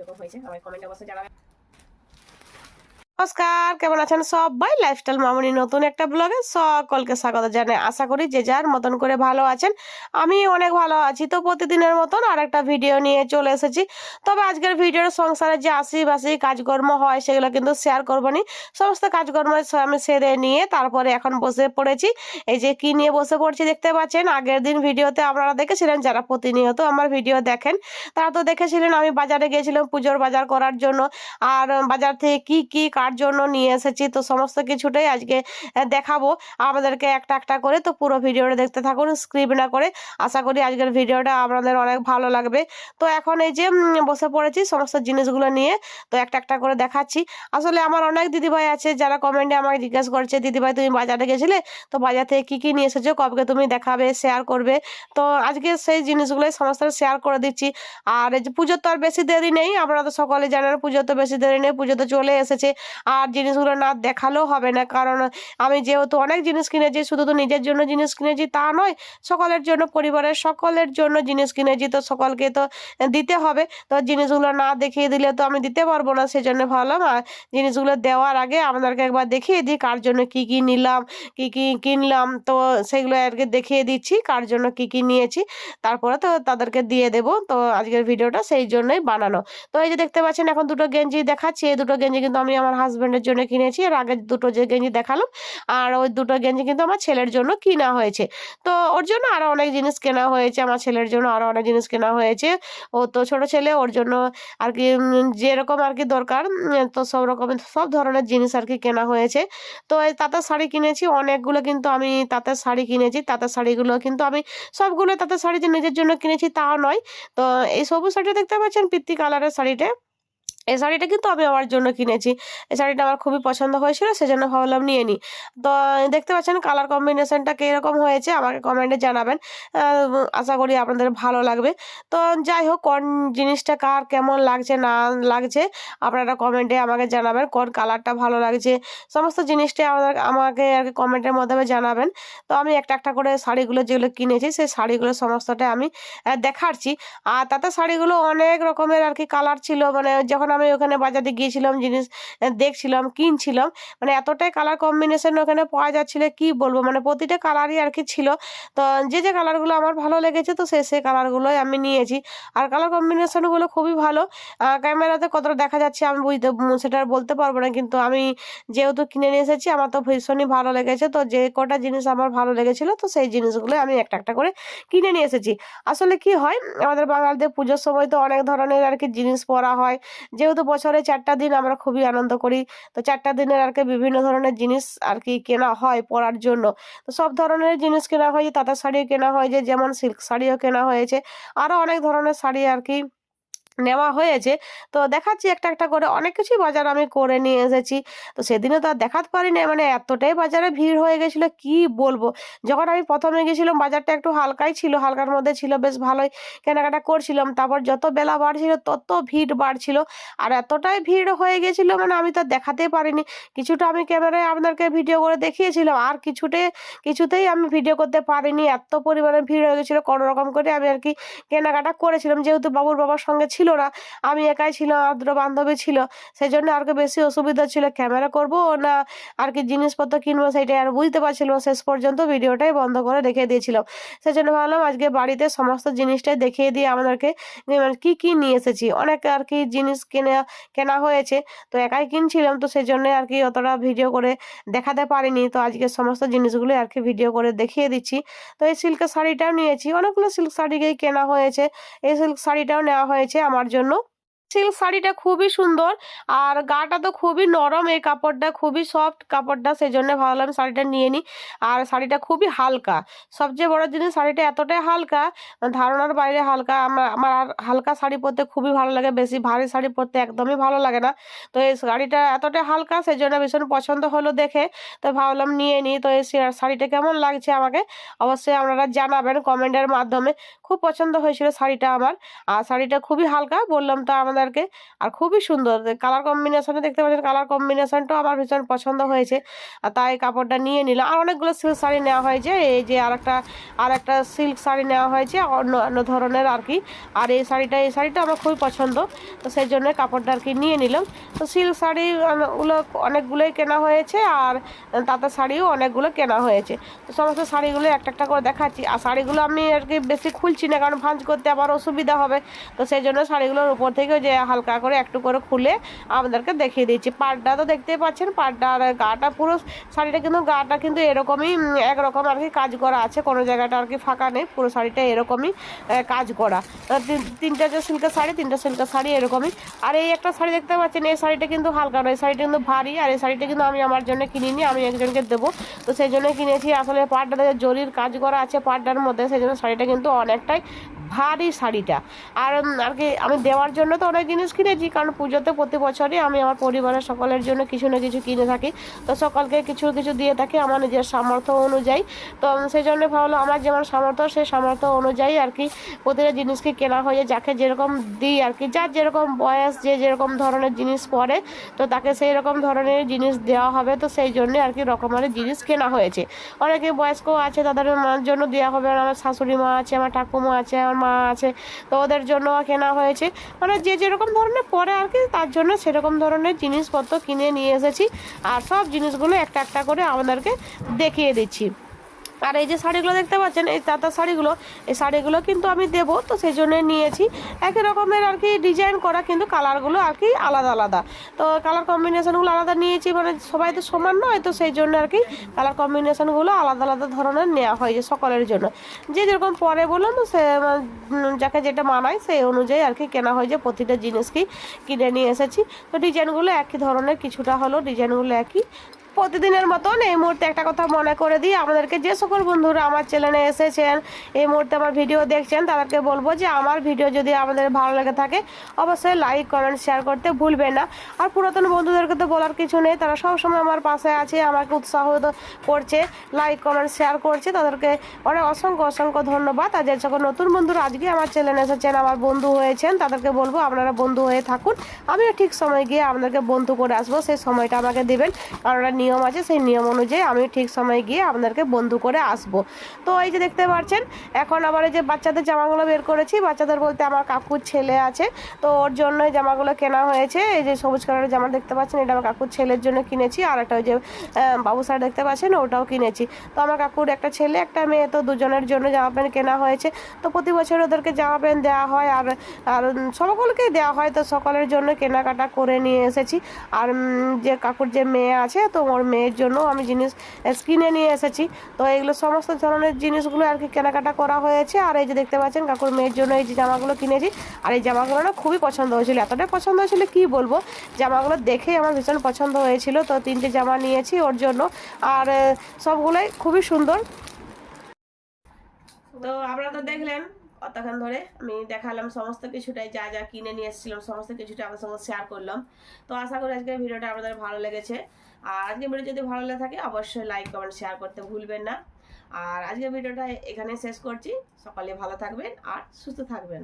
কীরকম হয়েছে। আমার কমেন্ট অবশ্যই জানাবেন। নমস্কার, কেমন আছেন সবাই? লাইফস্টাইল মামনি নতুন একটা ব্লগে সকলকে স্বাগত জানাই। আশা করি যে যার মতন করে ভালো আছেন, আমি অনেক ভালো আছি। তো প্রতিদিনের মতন আর একটা ভিডিও নিয়ে চলে এসেছি। তবে আজকের ভিডিওর সংসারে যে আশি বাসি কাজকর্ম হয়, সেগুলো কিন্তু শেয়ার করব নি। সমস্ত কাজকর্ম আমি সেরে নিয়ে তারপরে এখন বসে পড়েছি। এই যে কি নিয়ে বসে পড়ছি দেখতে পাচ্ছেন, আগের দিন ভিডিওতে আপনারা দেখেছিলেন, যারা প্রতিনিয়ত আমার ভিডিও দেখেন, তারা তো দেখেছিলেন আমি বাজারে গিয়েছিলাম পুজোর বাজার করার জন্য। আর বাজার থেকে কি কি কার জন্য নিয়ে এসেছি। তো সমস্ত কিছুটাই আজকে দেখাবো। আমাদেরকে একটা একটা করে তো পুরো ভিডিওটা দেখতে থাকুন স্ক্রিপ না করে। আশা করি আজকের ভিডিওটা আপনাদের অনেক ভালো লাগবে। তো এখন এই যে বসে পড়েছি সমস্ত জিনিসগুলো নিয়ে, তো একটা একটা করে দেখাচ্ছি। আসলে আমার অনেক দিদিভাই আছে যারা কমেন্টে আমাকে জিজ্ঞেস করছে, দিদিভাই, তুমি বাজারে গেছিলে? তো বাজার থেকে কী কী নিয়ে এসেছ? কবে তুমি দেখাবে শেয়ার করবে? তো আজকে সেই জিনিসগুলোই সমস্ত শেয়ার করে দিচ্ছি। আর এই যে, পুজোর তো আর বেশি দেরি নেই। আপনারা তো সকলে জানেন পুজো তো বেশি দেরি নেই। পুজো তো চলে এসেছে। আর জিনিসগুলো না দেখালেও হবে না। কারণ আমি যেহেতু অনেক জিনিস কিনেছি, শুধু তো নিজের জন্য জিনিস কিনেছি তা নয়, সকলের জন্য, পরিবারের সকলের জন্য জিনিস কিনেছি তো সকলকে তো দিতে হবে। তো জিনিসগুলো না দেখিয়ে দিলে তো আমি দিতে পারব না। সেই জন্য ভাবলাম জিনিসগুলো দেওয়ার আগে আপনাদেরকে একবার দেখিয়ে দিই, কার জন্য কি কি নিলাম, কি কি কিনলাম। তো সেগুলো আর কি দেখিয়ে দিচ্ছি, কার জন্য কি কি নিয়েছি। তারপরে তো তাদেরকে দিয়ে দেব। তো আজকের ভিডিওটা সেই জন্যই বানানো। তো এই যে দেখতে পাচ্ছেন, এখন দুটো গেঞ্জি দেখাচ্ছি। এই দুটো গেঞ্জি কিন্তু আমি আমার হাজব্যান্ডের জন্য কিনেছি আর আগে দুটো যে গেঞ্জি দেখালাম, আর ওই দুটো গেঞ্জি কিন্তু আমার ছেলের জন্য কিনা হয়েছে। তো ওর জন্য আরও অনেক জিনিস কেনা হয়েছে, আমার ছেলের জন্য আরও অনেক জিনিস কেনা হয়েছে। ও তো ছোট ছেলে, ওর জন্য আর কি যেরকম আর কি দরকার তো সব রকমের, সব ধরনের জিনিস আর কি কেনা হয়েছে। তো এই তাঁতের শাড়ি কিনেছি, অনেকগুলো কিন্তু আমি তাঁতের শাড়ি কিনেছি তাঁতের শাড়িগুলো কিন্তু আমি সবগুলো তাঁতের শাড়ি যে নিজের জন্য কিনেছি তাও নয়। তো এই সবুজ শাড়িটা দেখতে পাচ্ছেন, পিত্তি কালারের শাড়িটা। এই শাড়িটা কিন্তু আমি আমার জন্য কিনেছি। এই শাড়িটা আমার খুবই পছন্দ হয়েছিল, সেজন্য ভাবলাম নিয়ে নিই তো, দেখতে পাচ্ছেন কালার কম্বিনেশনটা কীরকম হয়েছে, আমাকে কমেন্টে জানাবেন। আশা করি আপনাদের ভালো লাগবে। তো, যাই হোক, কোন জিনিসটা কার কেমন লাগছে, না লাগছে, আপনারা কমেন্টে আমাকে জানাবেন, কোন কালারটা ভালো লাগছে, সমস্ত জিনিসটাই আমাদের, আমাকে আর কি কমেন্টের মাধ্যমে জানাবেন। তো, আমি একটা একটা করে শাড়িগুলো যেগুলো কিনেছি, সেই শাড়িগুলো সমস্তটাই আমি দেখাচ্ছি। আর তাতে শাড়িগুলো অনেক রকমের আর কি কালার ছিল মানে যখন আমি ওখানে বাজারে গিয়েছিলাম, জিনিস দেখছিলাম, কিনছিলাম। মানে এতটাই কালার কম্বিনেশন ওখানে পাওয়া যাচ্ছিল, কি বলব? মানে প্রতিটা কালারই আর কি ছিল। তো যে যে কালারগুলো আমার ভালো লেগেছে, তো সে সেই কালারগুলোই আমি নিয়েছি। আর কালার কম্বিনেশনগুলো খুবই ভালো। ক্যামেরাতে কতটা দেখা যাচ্ছে আমি বুঝতে, সেটা বলতে পারব না। কিন্তু আমি যেহেতু কিনে নিয়ে এসেছি, আমার তো ভীষণই ভালো লেগেছে। তো যে কটা জিনিস আমার ভালো লেগেছিলো, তো সেই জিনিসগুলো আমি একটা একটা করে কিনে নিয়ে এসেছি। আসলে কি হয়, আমাদের বাঙালিদের পুজোর সময় তো অনেক ধরনের আর কি জিনিস পরা হয়। যেহেতু বছরে চারটা দিন আমরা খুবই আনন্দ করি, তো চারটা দিনের আর কি বিভিন্ন ধরনের জিনিস আর কি কেনা হয় পরার জন্য। তো সব ধরনের জিনিস কেনা হয় যে তাঁতের শাড়িও কেনা হয়েছে, যেমন সিল্ক শাড়িও কেনা হয়েছে আরও অনেক ধরনের শাড়ি আর কি নেওয়া হয়েছে। তো দেখাচ্ছি একটা একটা করে অনেক কিছুই বাজার আমি করে নিয়ে এসেছি। তো সেদিনে তো আর দেখাতে পারি না মানে এতটাই বাজারে ভিড় হয়ে গেছিল, কি বলব? যখন আমি প্রথমে গেছিলাম, বাজারটা একটু হালকাই ছিল, হালকার মধ্যে ছিল, বেশ ভালোই কেনাকাটা করছিলাম। তারপর যত বেলা বাড়ছিল, তত ভিড় বাড়ছিল। আর এতটাই ভিড় হয়ে গেছিল মানে আমি তো দেখাতে পারিনি। কিছুটা আমি ক্যামেরায় আপনাদেরকে ভিডিও করে দেখিয়েছিলাম, আর কিছুতে কিছুতেই আমি ভিডিও করতে পারিনি। এত পরিমাণে ভিড় হয়ে গেছিল, কোনো রকম করে আমি আর কি কেনাকাটা করেছিলাম। যেহেতু বাবুর বাবার সঙ্গে ছিল না আমি একাই ছিলাম আর দুটো বান্ধবী ছিল। সেই জন্য আর বেশি অসুবিধা ছিল ক্যামেরা করব না আর কি জিনিসপত্র কিনবো সেটাই আর বুঝতে পারছিলাম না। শেষ পর্যন্ত ভিডিওটাই বন্ধ করে রেখে দিয়েছিলাম। সেই জন্য ভাবলাম আজকে বাড়িতে সমস্ত জিনিসটাই দেখিয়ে দিয়ে আমাদেরকে মানে কি কি নিয়ে এসেছি। অনেক আর কি জিনিস কেনা কেনা হয়েছে। তো একাই কিনছিলাম, তো সেই জন্য আর কি অতটা ভিডিও করে দেখাতে পারিনি। তো আজকে সমস্ত জিনিসগুলো আর কি ভিডিও করে দেখিয়ে দিচ্ছি। তো এই সিল্কের শাড়িটাও নিয়েছি। অনেকগুলো সিল্ক শাড়িকেই কেনা হয়েছে। এই সিল্ক শাড়িটাও নেওয়া হয়েছে। আমার জন্য সিল্ক শাড়িটা খুবই সুন্দর। আর গাটা তো খুবই নরম, এই কাপড়টা খুবই সফট কাপড়টা সেই জন্য ভাবলাম শাড়িটা নিয়ে নিই আর শাড়িটা খুবই হালকা। সবচেয়ে বড় জিনিস শাড়িটা এতটাই হালকা, ধারণার বাইরে হালকা। আমার আমার আর হালকা শাড়ি পরতে খুবই ভালো লাগে, বেশি ভারী শাড়ি পরতে একদমই ভালো লাগে না। তো এই শাড়িটা এতটাই হালকা সেই জন্য ভীষণ পছন্দ হলো দেখে। তো ভাবলাম নিয়ে নিই তো এই শাড়িটা কেমন লাগছে আমাকে অবশ্যই আপনারা জানাবেন কমেন্টের মাধ্যমে। খুব পছন্দ হয়েছিল শাড়িটা আমার। আর শাড়িটা খুবই হালকা, বললাম তো আমাদের আপনাদেরকে আর খুবই সুন্দর। কালার কম্বিনেশনে দেখতে পাচ্ছেন কালার কম্বিনেশনটাও আমার ভীষণ পছন্দ হয়েছে। আর তাই কাপড়টা নিয়ে নিলাম। আর অনেকগুলো সিল্ক শাড়ি নেওয়া হয়েছে এই যে আর একটা আর একটা সিল্ক শাড়ি নেওয়া হয়েছে অন্য অন্য ধরনের আর কি। আর এই শাড়িটা এই শাড়িটা আমার খুবই পছন্দ। তো সেই জন্য কাপড়টা আর কি নিয়ে নিলাম। তো সিল্ক শাড়িগুলো অনেকগুলোই কেনা হয়েছে আর তাঁতের শাড়িও অনেকগুলো কেনা হয়েছে। তো সমস্ত শাড়িগুলো একটা একটা করে দেখাচ্ছি। আর শাড়িগুলো আমি আর কি বেশি খুলছি না, কারণ ভাঁজ করতে আবার অসুবিধা হবে। তো সেই জন্য শাড়িগুলোর উপর থেকে যে হালকা করে একটু করে খুলে আপনাদেরকে দেখিয়ে দিচ্ছি পাড়টা তো দেখতেই পাচ্ছেন পাড়টা আর গাটা পুরো শাড়িটা কিন্তু গাটা কিন্তু এরকমই একরকম আর কি কাজ করা আছে। কোনো জায়গাটা আর কি ফাঁকা নেই, পুরো শাড়িটা এরকমই কাজ করা। তিনটা যে সিল্কের শাড়ি, তিনটা সিল্কের শাড়ি এরকমই। আর এই একটা শাড়ি দেখতে পাচ্ছেন, এই শাড়িটা কিন্তু হালকা নয়, এই শাড়িটা কিন্তু ভারী। আর এই শাড়িটা কিন্তু আমি আমার জন্য কিনিনি, আমি একজনকে দেবো। তো সেই জন্য কিনেছি, আসলে পাড়টাতে জরির কাজ করা আছে পাড়টার মধ্যে, সেই জন্য শাড়িটা কিন্তু অনেকটাই ভারী শাড়িটা। আর আর কি আমি দেওয়ার জন্য তো অনেক জিনিস কিনেছি কারণ পুজোতে প্রতি বছরই আমি আমার পরিবারের সকলের জন্য কিছু না কিছু কিনে থাকি। তো সকলকে কিছু কিছু দিয়ে থাকি আমার নিজের সামর্থ্য অনুযায়ী। তো সেই জন্য ভাবলো আমার যেমন সামর্থ্য সেই সামর্থ্য অনুযায়ী আর কি প্রতিটা জিনিসকে কেনা হয়ে যাকে যেরকম দিই আর কি যার যেরকম বয়স যে যেরকম ধরনের জিনিস পরে তো তাকে সেই রকম ধরনের জিনিস দেওয়া হবে। তো সেই জন্য আর কি রকমের জিনিস কেনা হয়েছে। অনেকে বয়স্ক আছে তাদের মার জন্য দেওয়া হবে আর আমার শাশুড়ি মা আছে আমার ঠাকুমা আছে আমার মা আছে, তো ওদের জন্য কেনা হয়েছে। মানে যে যেরকম ধরনের পরে আর কি, তার জন্য সেরকম ধরনের জিনিসপত্র কিনে নিয়ে এসেছি। আর সব জিনিসগুলো একটা একটা করে আমাদেরকে দেখিয়ে দিচ্ছি। আর এই যে শাড়িগুলো দেখতে পাচ্ছেন, এই তাঁতা শাড়িগুলো, এই শাড়িগুলো কিন্তু আমি দেবো, তো সেই জন্য নিয়েছি। একই রকমের আর কি ডিজাইন করা, কিন্তু কালারগুলো আর কি আলাদা আলাদা। তো কালার কম্বিনেশানগুলো আলাদা নিয়েছি মানে সবাই তো সমান নয়, তো সেই জন্য আর কি কালার কম্বিনেশানগুলো আলাদা আলাদা ধরনের নেওয়া হয়েছে সকলের জন্য। যে যেরকম পরে বললাম সে যাকে যেটা মানায় সেই অনুযায়ী আর কি কেনা হয়েছে প্রতিটা জিনিসকেই কিনে নিয়ে এসেছি। তো ডিজাইনগুলো একই ধরনের, কিছুটা হলো ডিজাইনগুলো একই। প্রতিদিনের মতন এই মুহূর্তে একটা কথা মনে করে দিই। আমাদেরকে যে সকল বন্ধুরা আমার চ্যানেলে এসেছেন, এই মুহূর্তে আমার ভিডিও দেখছেন, তাদেরকে বলব যে আমার ভিডিও যদি আমাদের ভালো লেগে থাকে, অবশ্যই লাইক কমেন্ট শেয়ার করতে ভুলবেন না। আর পুরাতন বন্ধুদেরকে তো বলার কিছু নেই, তারা সবসময় আমার পাশে আছে, আমাকে উৎসাহ করছে লাইক কমেন্ট শেয়ার করছে, তাদেরকে অনেক অসংখ্য অসংখ্য ধন্যবাদ। আর যে সকল নতুন বন্ধুরা আজকে আমার চ্যানেলে এসেছেন, আমার বন্ধু হয়েছেন, তাদেরকে বলব আপনারা বন্ধু হয়ে থাকুন। আমিও ঠিক সময় গিয়ে আপনাদেরকে বন্ধু করে আসব, সেই সময়টা আমাকে দেবেন, কারণ একটা নিয়ম আছে, সেই নিয়ম অনুযায়ী আমি ঠিক সময় গিয়ে আপনাদেরকে বন্ধু করে আসব। তো এই যে দেখতে পাচ্ছেন, এখন আবার যে বাচ্চাদের জামাগুলো বের করেছি। বাচ্চাদের বলতে আমার কাকুর ছেলে আছে, তো ওর জন্য জামাগুলো কেনা হয়েছে। এই যে সবুজ কালারের জামা দেখতে পাচ্ছেন, এটা আমার কাকুর ছেলের জন্য কিনেছি। আর একটা ওই যে বাবু স্যার দেখতে পাচ্ছেন, ওটাও কিনেছি। তো আমার কাকুর একটা ছেলে, একটা মেয়ে, তো দুজনের জন্য জামা প্যান্ট কেনা হয়েছে। তো প্রতি বছর ওদেরকে জামা প্যান্ট দেওয়া হয়, আর আর সকলকেই দেওয়া হয়। তো সকলের জন্য কেনাকাটা করে নিয়ে এসেছি। আর যে কাকুর যে মেয়ে আছে, তো ওর মেয়ের জন্য আমি জিনিস কিনে নিয়ে এসেছি। তো এগুলো সমস্ত ধরনের জিনিসগুলো আর কি কেনাকাটা করা হয়েছে। আর এই যে দেখতে পাচ্ছেন কাকুর মেয়ের জন্য এই যে জামাগুলো কিনেছি। আর এই জামাগুলো না খুবই পছন্দ হয়েছিল। এতটাই পছন্দ হয়েছিল কি বলব? জামাগুলো দেখেই আমার ভীষণ পছন্দ হয়েছিল। তো তিনটে জামা নিয়েছি ওর জন্য। আর সবগুলোই খুবই সুন্দর। তো আপনারা তো দেখলেন অতক্ষণ ধরে আমি দেখালাম সমস্ত কিছুটাই, যা যা কিনে নিয়ে এসেছিলাম, সমস্ত কিছুটা আমার সঙ্গে শেয়ার করলাম। তো আশা করি আজকের ভিডিওটা আপনাদের ভালো লেগেছে। আর আজকের ভিডিও যদি ভালো লেগে থাকে, অবশ্যই লাইক কমেন্ট শেয়ার করতে ভুলবেন না। আর আজকের ভিডিওটা এখানে শেষ করছি। সকালে ভালো থাকবেন আর সুস্থ থাকবেন।